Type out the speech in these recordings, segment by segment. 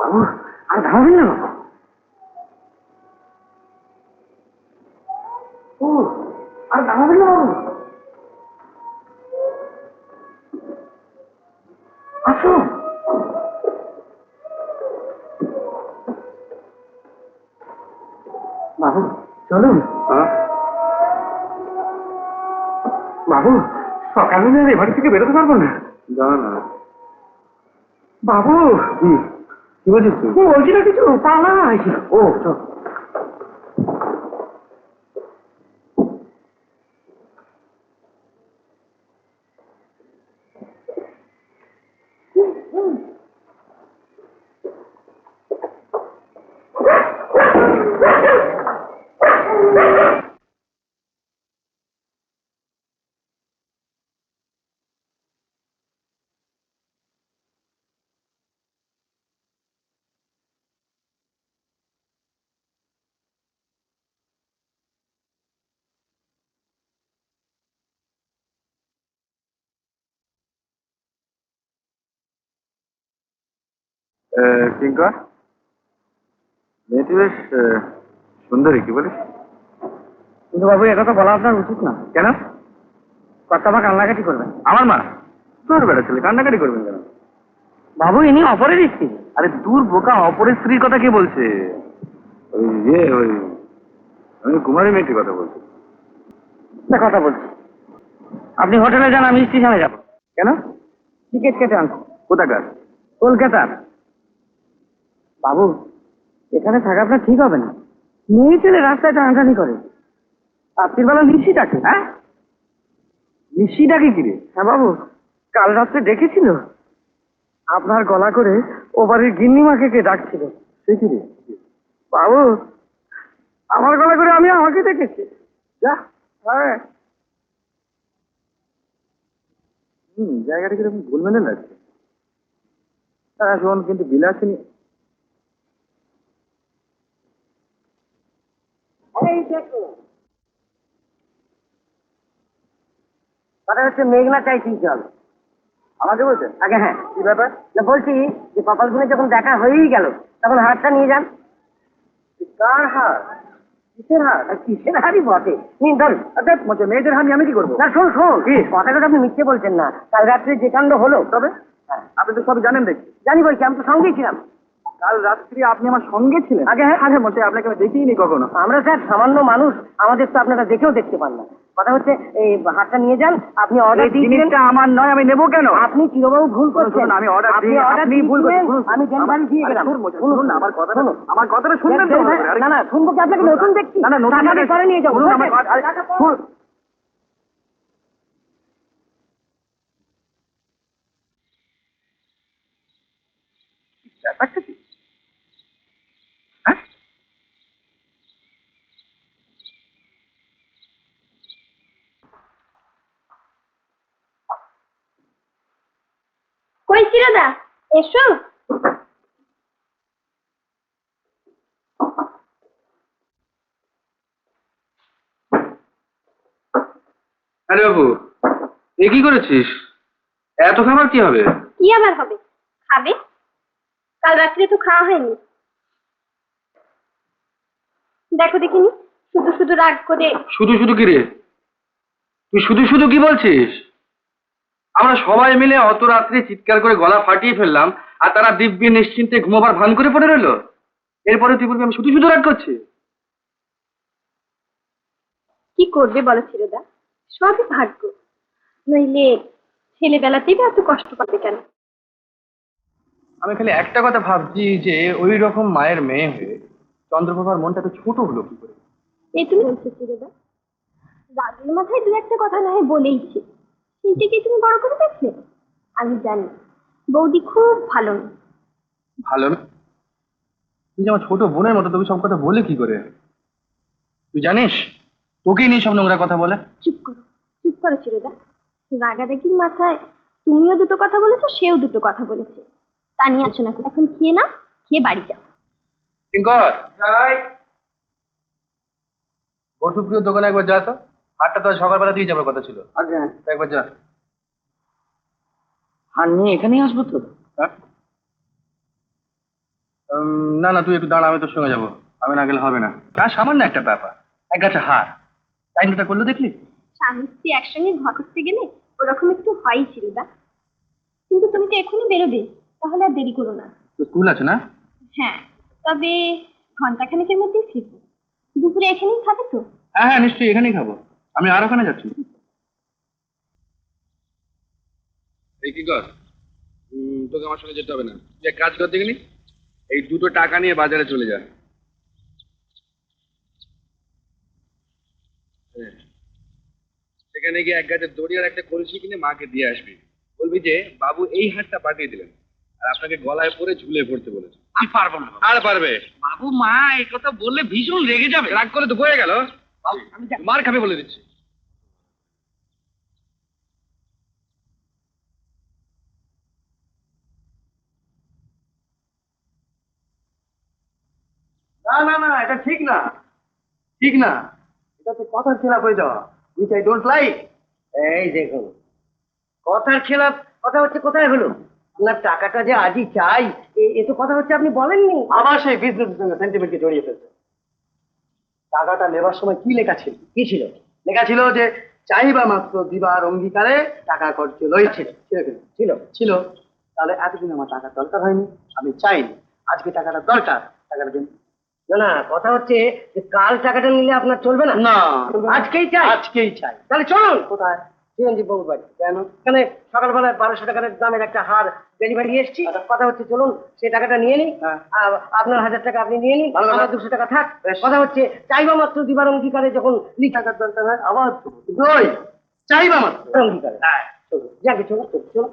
বাবু আর ঘামাবেন না বাবু? ও আর ঘামাবেন না বাবু? আসুন বাবু চলুন। বাবু সকালে না এ বাড়ি থেকে বেরোতে পারব না? না বাবু! কি কি বলছিস তুই বলছি না কিছু পালাই ও কিঙ্কর? মেয়েটি বেশ সুন্দরী কি বলিস? কিন্তু বাবু একথা বলা আপনার উচিত না। কেন? কর্তা মা কান্নাকাটি করবেন। আমার মা? তোর বেড়া ছেলে কান্নাকাটি করবেন কেন? বাবু ইনি অপরের স্ত্রী। আরে দূর বোকা অপরের স্ত্রীর কথা কে বলছে? ওই ইয়ে ওই আমি কুমারী মেয়েটির কথা বলছি। কথা বলছি। আপনি হোটেলে যান আমি স্টেশনে যাব। কেন? টিকিট কেটে আনছি। কোথাকার? কলকাতার। বাবু, এখানে থাকা আপনার ঠিক হবে না। মেয়ে ছেলে রাস্তায় টানাটানি করে। রাত্রিবেলা নিশি ডাকে হ্যাঁ? নিশি ডাকে কি রে? হ্যাঁ বাবু, কাল রাত্রে ডেকেছিল। আপনার গলা করে ও বাড়ির গিন্নিমাকে কে ডাকছিল? সে কি রে? বাবু, আমার গলা করে আমি আমাকে দেখেছি যা হ্যাঁ। হুম, জায়গাটা কীরকম গোলমেলে লাগছে। হ্যাঁ শোন, কিন্তু বিলাসিনী এই দেখো। কথা হচ্ছে মেঘনা চাইছি জল? আমাকে বলছে? আগে হ্যাঁ কি ব্যাপার? না বলছি যে যখন দেখা হয়েই গেল তখন হারটা নিয়ে যান। কার হার কিসের হার আর কিসের হারই বটে? নিন ধরুন। মজা মেয়েদের হার আমি কি করব? না শোন শোন। আপনি মিথ্যে বলছেন না। কাল রাত্রে যে কাণ্ড হলো তবে? হ্যাঁ, আপনি তো সব জানেন দেখছি। জানি বলছি আমি তো সঙ্গেই ছিলাম। কাল রাত্রি আপনি আমার সঙ্গে ছিলেন। আগে হ্যাঁ আরে মশাই আপনাকে আমি দেখিনি কখনো। আমরা স্যার সামান্য মানুষ আমাদের তো আপনারা দেখেও দেখতে পান না। কথা হচ্ছে এই হাতটা নিয়ে যান আপনি অর্ডার জিনিসটা আমার নয় আমি নেব কেন? আপনি চিরবাবু ভুল করছেন শুনুন, আমি অর্ডার আপনি অর্ডার আপনি ভুল করছেন। আমি ডেলিভারি দিয়ে গেলাম। শুনুন, না, আমার কথাটা আমার কথাটা শুনবেন তো না না শুনব কি? আপনাকে নতুন দেখছি। না না নতুন করে নিয়ে যাব আমার কথা- শুনুন। ব্যাপারটা কি হ্যাঁ চিরদা এসো। আরে বাবু এ কি করেছিস? এত খাবার কি হবে? কি আবার হবে? খাবে? কাল রাত্রে তো খাওয়া হয়নি। দেখো দেখিনি শুধু শুধু রাগ করে শুধু শুধু কি রে? তুই শুধু শুধু কি বলছিস? আমরা সবাই মিলে অত রাত্রে চিৎকার করে গলা ফাটিয়ে ফেললাম আর তারা দিব্যি নিশ্চিন্তে ঘুমোবার ভান করে পড়ে রইল। এরপরে তুই বলবি আমি শুধু শুধু রাগ করছি। কি করবে বলো চিরদা সবই ভাগ্য। নইলে ছেলেবেলাতেই বা এত কষ্ট পাবে কেন? আমি খালি একটা কথা ভাবছি যে ওই রকম মায়ের মেয়ে হয়ে চন্দ্রপ্রভার মনটা তো ছোট হলো কি করে? এই তুমি বলছো চিরদা রাগের মাথায় দু একটা কথা না হয় বলেইছে। সেইটাকে তুমি বড় করে দেখলে? আমি জানি। বৌদি খুব ভালো মেয়ে। ভালো? তুই যে আমার ছোট বোনের মতো তোকে সব কথা বলে কি করে? তুই জানিস? তোকেই নিয়ে সব নোংরা কথা বলে। চুপ করো চুপ করো চিরদা। রাগারাগির মাথায় তুমিও দুটো কথা বলেছ সেও দুটো কথা বলেছে। তা নিয়ে আসো না। এখন খেয়ে না খেয়ে বাড়ি যাও। কিঙ্কর! বসুপ্রিয় দোকানে একবার যা তো। হাটটা তো সকালবেলা দিয়ে যাবার কথা ছিল। আচ্ছা। একবার যা। আর নিয়ে এখানেই আসব তো? হ্যাঁ? না না তুই একটু দাঁড়া আমি তোর সঙ্গে যাব। আমি না গেলে হবে না। আর সামান্য একটা ব্যাপার। এক গাছে হার। টাইমটা করল দেখলি? স্বামী স্ত্রী একসঙ্গে ঘর করতে গেলে ওরকম একটু হয়ই ছিল দা। কিন্তু তুমি তো এখনই বেরোবে তাহলে আর দেরি করো না। তো স্কুল আছে না? হ্যাঁ তবে ঘন্টাখানেকের মধ্যেই ফিরবো। দুপুরে এখানেই খাবে তো? হ্যাঁ হ্যাঁ নিশ্চয়ই এখানেই খাব। আমি আর ওখানে যাচ্ছি। এই কি কর? তোকে আমার সঙ্গে যেতে হবে না। তুই এক কাজ কর দেখিনি এই দুটো টাকা নিয়ে বাজারে চলে যা। হ্যাঁ। সেখানে গিয়ে এক গাছের দড়ি আর একটা কলসি কিনে মাকে দিয়ে আসবি। বলবি যে বাবু এই হাটটা পাঠিয়ে দিলেন। আর আপনাকে গলায় পরে ঝুলে পড়তে বলেছে। আমি পারব না। আর পারবে? বাবু মা এই কথা বললে ভীষণ রেগে যাবে। রাগ করে তো বয়ে গেল। মার খাবে বলে দিচ্ছি। না না না, এটা ঠিক না। ঠিক না। এটা তো কথার খেলাপ হয়ে যাওয়া উইচ আই ডোন্ট লাইক এই দেখুন, কথার খেলাপ কথা হচ্ছে কোথায় হলো? আপনার টাকাটা যে আজই চাই, এ- তো কথা হচ্ছে আপনি বলেননি। আবার সেই বিজনেসের সঙ্গে সেন্টিমেন্টকে জড়িয়ে ফেলছে। টাকাটা নেবার সময় কি লেখা ছিল? কি ছিল? লেখা ছিল যে চাইবা মাত্র দিবার অঙ্গীকারে টাকা খরচ লইছে ছিল। ছিল। তাহলে এতদিন আমার টাকা দরকার হয়নি। আমি চাইনি। আজকে টাকাটা দরকার। টাকাটা দিন। না না কথা হচ্ছে যে কাল টাকাটা নিলে আপনার চলবে না? না। আজকেই চাই। আজকেই চাই। তাহলে চলুন। কোথায়? চিরঞ্জীব বাবুর বাড়ি। কেন? এখানে সকালবেলায় বারোশো টাকার দামের একটা হার ডেলিভারি এসেছি। কথা হচ্ছে চলুন সেই টাকাটা নিয়ে নিন হ্যাঁ। আর আপনার হাজার টাকা আপনি নিয়ে নিন। আমার দুশো টাকা থাক। কথা হচ্ছে চাইবা মাত্র দিবার অঙ্গীকারে যখন লিখ টাকার দরকার হয় আবার চাইবা মাত্র। অঙ্গীকারে চলুন যাকে চলুন চলুন,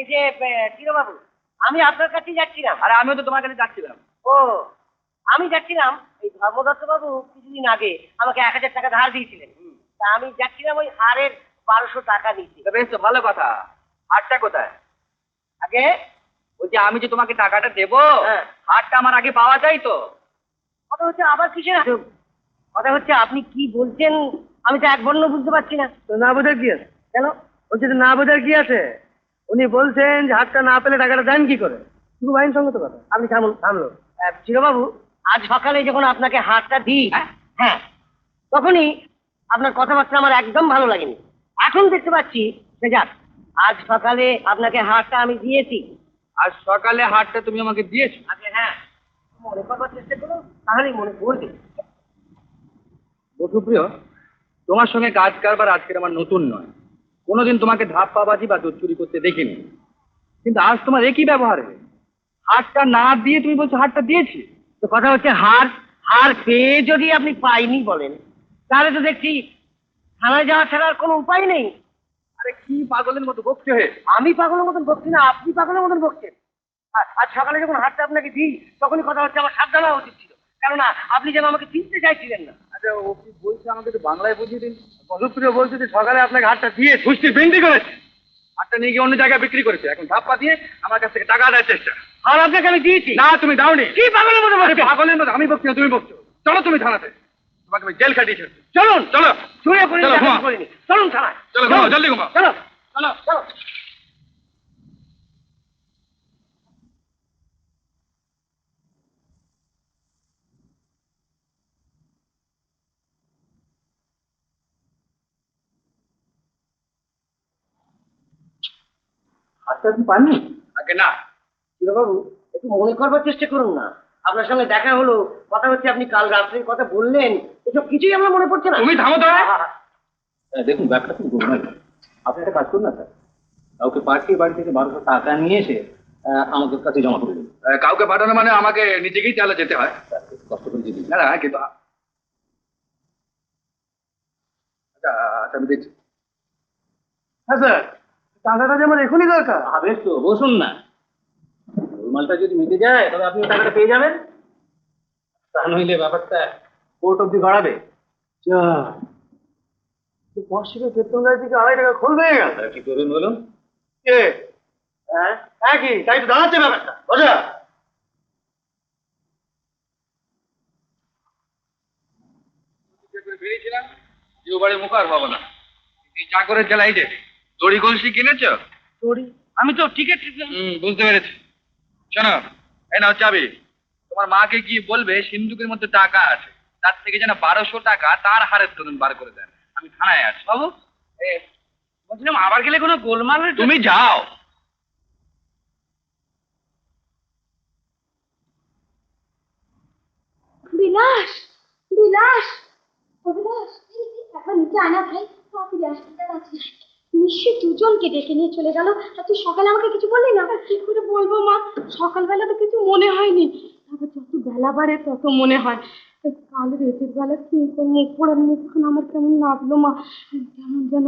এই যে বাবু আমি আপনার কাছেই যাচ্ছিলাম। আরে আমিও তো তোমার কাছে যাচ্ছিলাম। ও আমি যাচ্ছিলাম এই ধর্মদত্ত বাবু কিছুদিন আগে আমাকে এক হাজার টাকা ধার দিয়েছিলেন। তা আমি যাচ্ছিলাম ওই হারের বারোশো টাকা দিয়েছি বেশ তো ভালো কথা। হাটটা কোথায়? আগে? বলছি আমি যে তোমাকে টাকাটা দেবো হ্যাঁ। হাটটা আমার আগে পাওয়া যায় তো? কথা হচ্ছে আবার কিসের? কথা হচ্ছে আপনি কি বলছেন আমি তো এক বর্ণ বুঝতে পারছি না। না বোঝার কি আছে? কেন? বলছে যে না বোঝার কি আছে? উনি বলছেন যে হাতটা না পেলে টাকাটা দেন কি করে? শুধু আইন সঙ্গত কথা। আপনি থামুন থামলো চিরবাবু আজ সকালে যখন আপনাকে হাতটা দিই হ্যাঁ? তখনই আপনার কথাবার্তা আমার একদম ভালো লাগেনি। এখন দেখতে পাচ্ছি যে যাক আজ সকালে আপনাকে হাতটা আমি দিয়েছি। আজ সকালে হাটটা তুমি আমাকে দিয়েছ? আগে হ্যাঁ মনে করবার চেষ্টা করুন তাহলেই মনে পড়বে। বসুপ্রিয় তোমার সঙ্গে কাজ কারবার আজকের আমার নতুন নয়। কোনোদিন তোমাকে ধাপ পাবাজি বা চুরি করতে দেখিনি। কিন্তু আজ তোমার একই ব্যবহার হয় হাতটা না দিয়ে তুমি বলছো হারটা দিয়েছি। তো কথা হচ্ছে হার হার পেয়ে যদি আপনি পাইনি বলেন, তাহলে তো দেখছি থানায় যাওয়া ছাড়া আর কোনো উপায় নেই। আরে কি পাগলের মতো বকছে হে? আমি পাগলের মতন বকছি না, আপনি পাগলের মতন বকছেন। আর- সকালে যখন হাতটা আপনাকে দিই, তখনই কথা হচ্ছে আমার সাবধান হওয়া উচিত ছিল। কেননা, আপনি যেন আমাকে চিনতে চাইছিলেন না। আচ্ছা ও কি বলছে আমাকে বাংলায় বুঝিয়ে দিন। বসুপ্রিয় বলছে যে সকালে আপনাকে হাতটা দিয়ে সুস্থি বিক্রি করেছে। হাতটা নিয়ে গিয়ে অন্য জায়গায় বিক্রি করেছে। এখন ধাপ্পা দিয়ে আমার কাছ থেকে টাকা দেওয়ার চেষ্টা। আর আপনাকে আমি দিয়েছি? না তুমি দাওনি। কি পাগলের মতো আরে পাগলের মতো। আমি বকছি না, তুমি বকছো। চলো তুমি থানাতে। তোমাকে আমি জেল খাটিয়ে ছেড়েছি। চলুন। চলো। চলুন থানায়। চলো ঘুমাও। জলদি ঘুমাও। চলো। চলো চলো। হাতটা আপনি পাননি? আগে না। বাবু একটু মনে করবার চেষ্টা করুন না। আপনার সঙ্গে দেখা হলো কথা হচ্ছে আপনি কাল রাত্রের কথা বললেন এসব কিছুই আমার মনে পড়ছে না। তুমি থামো তো। দেখুন ব্যাপারটা খুব গোলমাল আপনি একটা কাজ করুন না স্যার। কাউকে পাঠিয়ে বাড়ি থেকে বারোশো টাকা নিয়ে এসে আমাদের কাছে জমা করে দিন। কাউকে পাঠানো মানে আমাকে নিজেকেই চালা যেতে হয়। কষ্ট করে দিয়ে না না কিন্তু আচ্ছা আচ্ছা আমি দেখছি। হ্যাঁ স্যার। টাকাটা যেমন এখনই দরকার। বেশ তো বসুন না। গোলমালটা যদি মিটে যায় তবে আপনি টাকাটা পেয়ে যাবেন। তা নইলে ব্যাপারটা কোর্ট অব্দি গড়াবে যা। পাঁচশো বেতন গাড়ি থেকে আড়াই টাকা খোল হয়ে গেল। কি করবেন বলুন? কে? হ্যাঁ? হ্যাঁ কি? তাই তো দাঁড়াচ্ছে ব্যাপারটা। বোঝা বেরিয়েছিলাম যে ও বাড়ি মুখ আর পাবো না। এই চাকরের জেলা এই যে দড়ি কলসি কিনেছ? তোরই আমি তো টিকিট বুঝতে পেরেছি। শোনো এই নাও চাবি। তোমার মাকে গিয়ে বলবে? সিন্ধুকের মধ্যে টাকা আছে। তার থেকে যেন বারোশো টাকা তার হারের দরুন বার করে দেন। আমি থানায় আছি। বাবু বলছিলাম আবার গেলে কোনো গোলমাল তুমি যাও। বিলাস বিলাস এই, এখন নিচে আনা ভাই। তাড়াতাড়ি আসতে আছে নিশ্চয়ই দুজনকে ডেকে নিয়ে চলে গেল। আর তুই সকালে আমাকে কিছু বললি না? কি করে বলব মা? সকালবেলা তো কিছু মনে হয়নি। তারপর যত বেলা বাড়ে তত মনে হয়। কাল রেতের বেলা কি করে মুখ পোড়া মুখখান আমার কেমন লাগল মা? কেমন যেন।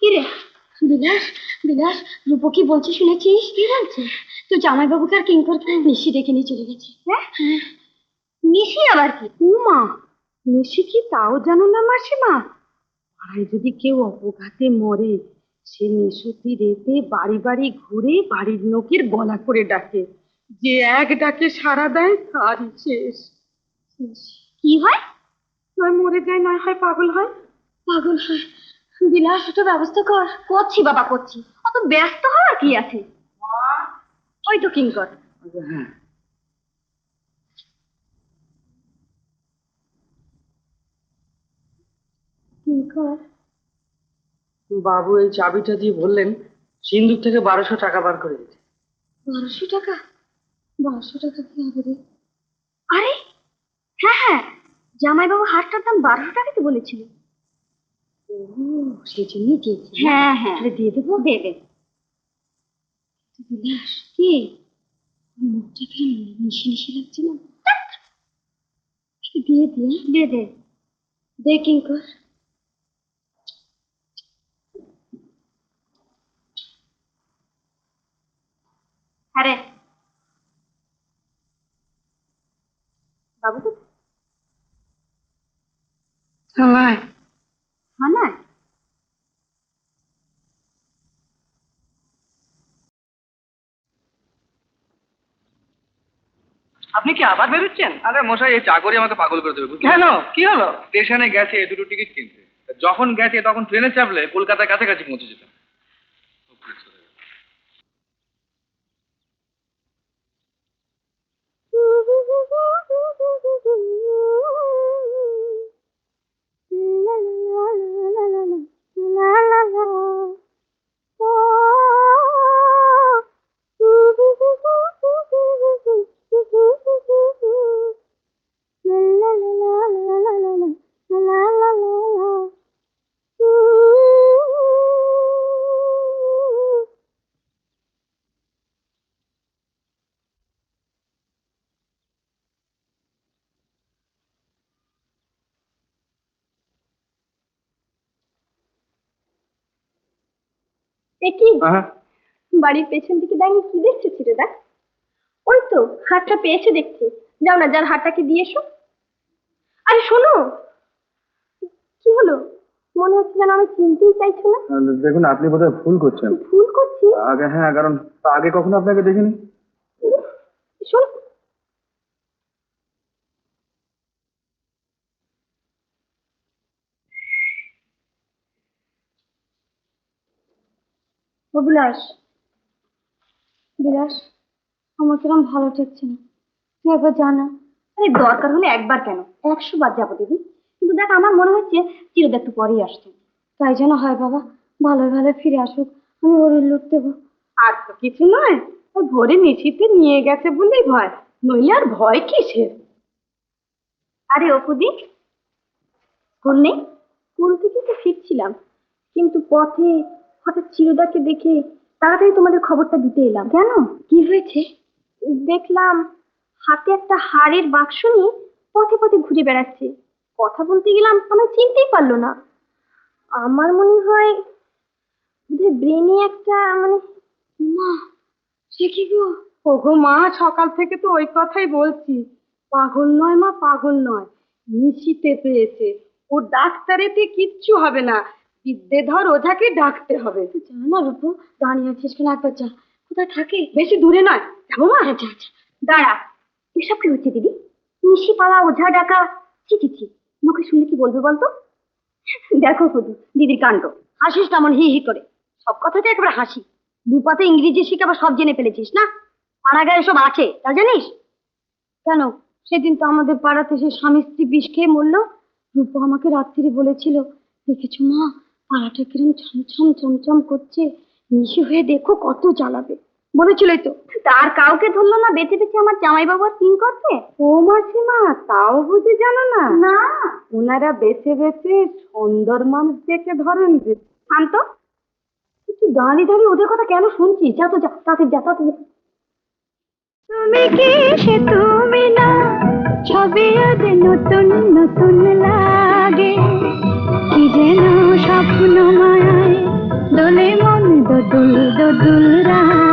কি রে বিলাস বিলাস রূপ কি বলছে শুনেছিস? কি বলছে? তো জামাইবাবুকে আর কিঙ্কর নিশি ডেকে নিয়ে চলে গেছে। হ্যাঁ? নিশি আবার কি? উমা নিশি কি তাও জানো না মাসিমা? পাড়ায় যদি কেউ অপঘাতে মরে সে নিশুতি রেতে বাড়ি বাড়ি ঘুরে বাড়ির লোকের গলা করে ডাকে। যে এক ডাকে সাড়া দেয় তারই শেষ। কি হয়? নয় মরে যায় নয় হয় পাগল হয়। পাগল হয়? বিলাস ওটা ব্যবস্থা কর। করছি বাবা করছি অত ব্যস্ত হওয়ার কি আছে? ওই তো কিঙ্কর। কিঙ্কর বাবু এই চাবিটা দিয়ে বললেন সিন্ধুক থেকে বারোশো টাকা বার করে দিতে। বারোশো টাকা? বারোশো টাকা কি হবে রে। আরে হ্যাঁ হ্যাঁ জামাইবাবু হারটার দাম বারোশো টাকাতে বলেছিল। সেই জন্যই দিয়েছে। হ্যাঁ হ্যাঁ। দিয়ে দেবো? দে দে। বিলাস। কি? মুখটা কেন মিশি মিশি লাগছে না? দিয়ে দিয়ে। দে দে। দে কিঙ্কর আরে বাবু তো? থানায়। থানায়? আপনি কি আবার বেরোচ্ছেন? আরে মশাই এই চাকরি আমাকে পাগল করে দেবে বুঝলি কেন? কি হলো? স্টেশনে গেছে দুটো টিকিট কিনতে। তা যখন গেছে তখন ট্রেনে চাপলে কলকাতার কাছাকাছি পৌঁছে যেতাম। এ কি? হ্যাঁ বাড়ির পেছন দিকে দাঁড়িয়ে কি দেখছ চিরদা ওই তো হাটটা পেয়েছে দেখছি। যাও না যার হাটটাকে দিয়ে এসো। আরে শোনো কি হলো? মনে হচ্ছে যেন আমি চিনতেই চাইছো না। দেখুন আপনি বোধহয় ভুল করছেন। ভুল করছি? আগে হ্যাঁ কারণ আগে কখনো আপনাকে দেখিনি। শোন ও বিলাস বিলাস আমার কিরম ভালো ঠেকছে না। তুই একবার জানা? আরে, দরকার হলে একবার কেন? একশো বার যাব দিদি। কিন্তু দেখ, আমার মনে হচ্ছে চিরদা একটু পরেই আসছে তাই যেন হয় বাবা ভালো ভালো ফিরে আসুক। আমি ওর লুট দেবো। আর তো কিছু নয়। ওই ভোরে নিশিতে নিয়ে গেছে বলেই ভয়। নইলে আর ভয় কিসের? আরে, অপুদি। স্কুল নেই? স্কুল থেকে তো ফিরছিলাম। কিন্তু পথে হঠাৎ চিরদাকে দেখে তাড়াতাড়ি তোমাদের খবরটা দিতে এলাম। কেন? কি হয়েছে? দেখলাম হাতে একটা হাড়ের বাক্স নিয়ে পথে পথে ঘুরে বেড়াচ্ছে। কথা বলতে গেলাম আমায় চিনতেই পারল না। আমার মনে হয় ব্রেনে একটা মানে মা সে কি গো? ওগো মা সকাল থেকে তো ওই কথাই বলছি। পাগল নয় মা পাগল নয়। নিশিতে পেয়েছে ও ডাক্তারেতে কিচ্ছু হবে না। বিদ্যেধর ওঝাকে ডাকতে হবে। তুই যা না রূপু দাঁড়িয়ে আছিস কেন? একবার যা। কোথায় থাকে? বেশি দূরে নয় যাব মা। আচ্ছা আচ্ছা দাঁড়া। এসব কি হচ্ছে দিদি? নিশি পাওয়া ওঝা ডাকা। ছি ছি ছি। মুখে শুনলে কি বলবে বলতো? দেখো শুধু দিদির কাণ্ড। হাসিস তেমন হি হি করে। সব কথাতে একেবারে হাসি। দুপাতে ইংরেজি শিখে আবার সব জেনে ফেলেছিস না? পাড়াগায় এসব আছে তা জানিস? কেন? সেদিন তো আমাদের পাড়াতে সে স্বামী স্ত্রী বিষ খেয়ে মরলো। রূপা আমাকে রাত্রিরে বলেছিল দেখেছ মা? পাড়াটা কিরম ছমছম চমচম করছে। নিশি হয়ে দেখো কত জ্বালাবে। বলেছিলই তো। তার কাউকে ধরলো না বেঁচে বেঁচে আমার জামাইবাবু আর সিং করতে ও মাসিমা তাও বুঝে জানো না? না। ওনারা বেছে বেছে সুন্দর মানুষ দেখে ধরেন যে। শান্ত। তুই দাঁড়িয়ে দাঁড়িয়ে ওদের কথা কেন শুনছিস যা তো যা তাতে যা তাতে যা। তুমি কি সে তুমি না ছবি আজ নতুন নতুন লাগে। কি যেন স্বপ্ন মায় দোলে মন দোদুল দোদুল রায়